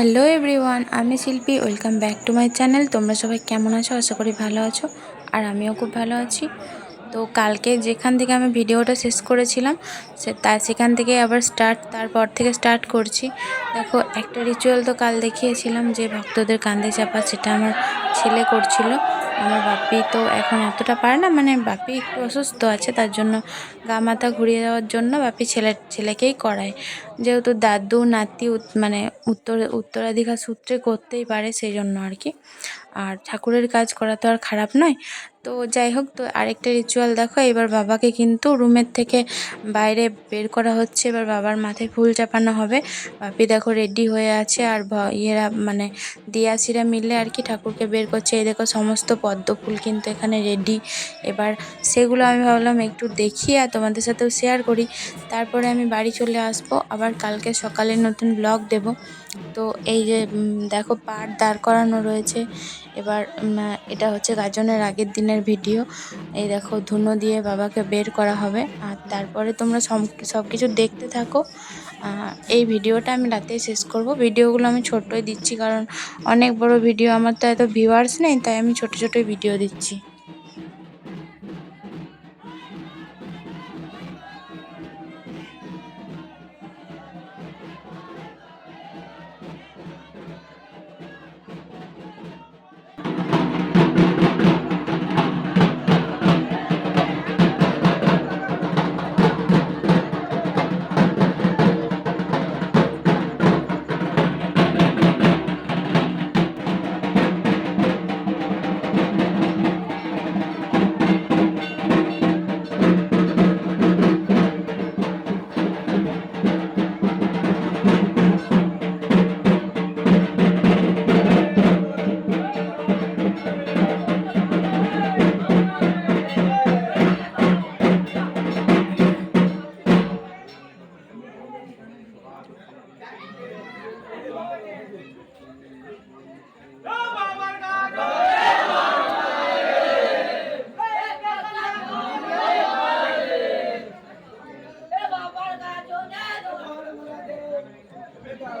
Hello everyone, আমি Shilpi, welcome back to my channel. তোমরা সবাই কেমন আছো? আশা করি ভালো আছো, আর আমিও খুব ভালো আছি। তো কালকে যেখান থেকে আমি ভিডিওটা শেষ করেছিলাম, সে তা, সেখান থেকে আবার স্টার্ট তারপর থেকে স্টার্ট করছি। দেখো, একটা রিচুয়াল তো কাল দেখিয়েছিলাম যে ভক্তদের কান্দে চাপা, সেটা আমার ছেলে করছিল। আমার বাপি তো এখন অতটা পারে না মানে বাপি একটু অসুস্থ আছে, তার জন্য গা মাথা ঘুরিয়ে দেওয়ার জন্য বাপি ছেলে ছেলেকেই করায়। যেহেতু দাদু, নাতি মানে উত্তর উত্তরাধিকার সূত্রে করতেই পারে সেই জন্য আর কি। আর ঠাকুরের কাজ করা তো আর খারাপ নয়। তো যাই হোক তো আরেকটা রিচুয়াল দেখো। এবার বাবাকে কিন্তু রুমের থেকে বাইরে বের করা হচ্ছে। এবার বাবার মাথায় ফুল চাপানো হবে। বাপি দেখো রেডি হয়ে আছে আর ইয়েরা মানে দিয়াসিরা মিলে আর কি ঠাকুরকে বের করছে। এই দেখো সমস্ত পদ্ম ফুল কিন্তু এখানে রেডি এবার সেগুলো আমি ভাবলাম একটু দেখি আর তোমাদের সাথেও শেয়ার করি। তারপরে আমি বাড়ি চলে আসব। আবার কালকে সকালে নতুন ব্লগ দেব। তো এই যে দেখো পাট দাঁড় করানো রয়েছে। এবার এটা হচ্ছে গাজনের আগের দিনের ভিডিও। এই দেখো, ধুনো দিয়ে বাবাকে বের করা হবে। আর তারপরে তোমরা সব কিছু দেখতে থাকো। এই ভিডিওটা আমি রাতে শেষ করব। ভিডিওগুলো আমি ছোটোই দিচ্ছি, কারণ অনেক বড় ভিডিও। আমার তো এত ভিউয়ার্স নেই, তাই আমি ছোটো, ছোটোই ভিডিও দিচ্ছি।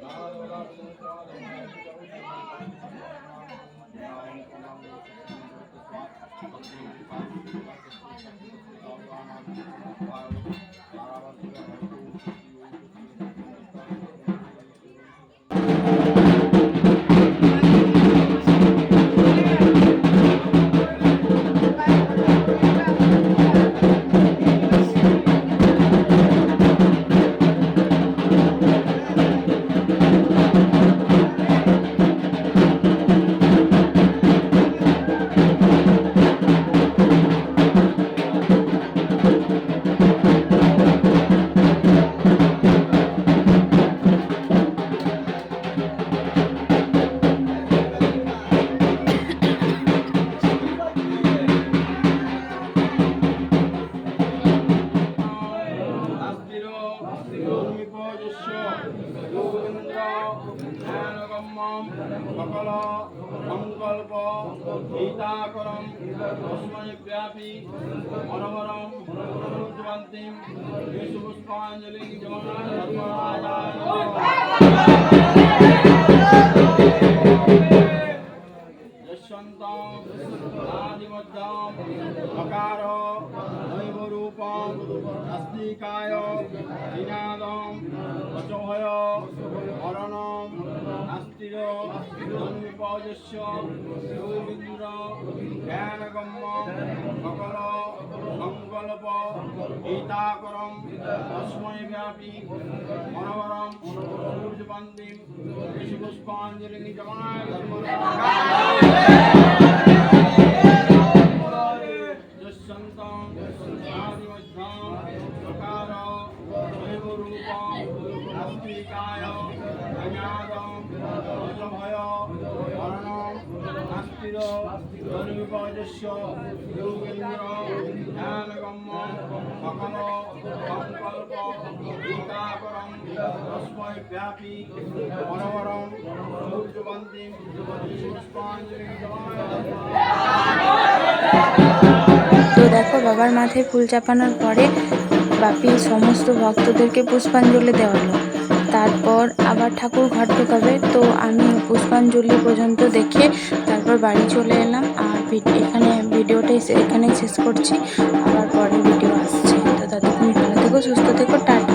সকল গীতাকরম তস্মৈ ব্যাপী অনবরম অনুজ্জবন্তিম বিশ্বপুষ্পাঞ্জলি যশন্তাম আদিমদ্যাম অকার দৈবরূপম নাস্তিকায় বিনাদম অচভয় হরণম নাস্তির জন্মিপজস্য রবীন্দ্র জ্ঞানগম্য সকল সংকল্প গীতাকরম তস্মৈ ব্যাপী মনোবরম সূর্যপন্থী পুষ্পাঞ্জলি জমায় ধর্ম নাস্তিকায় বিনাদম তো দেখো বাবার মাথায় ফুল চাপানোর পরে বাপি সমস্ত ভক্তদেরকে পুষ্পাঞ্জলি দেওয়ালো। তারপর আবার ঠাকুর ঘর ঢোকাবে। তো আমি পুষ্পাঞ্জলি পর্যন্ত দেখে তারপর বাড়ি চলে এলাম। আর এখানে ভিডিওটা এখানেই শেষ করছি। আবার পরে ভিডিও আসছে। তো ততক্ষণ ভালো থেকো, সুস্থ থেকো, টাটা।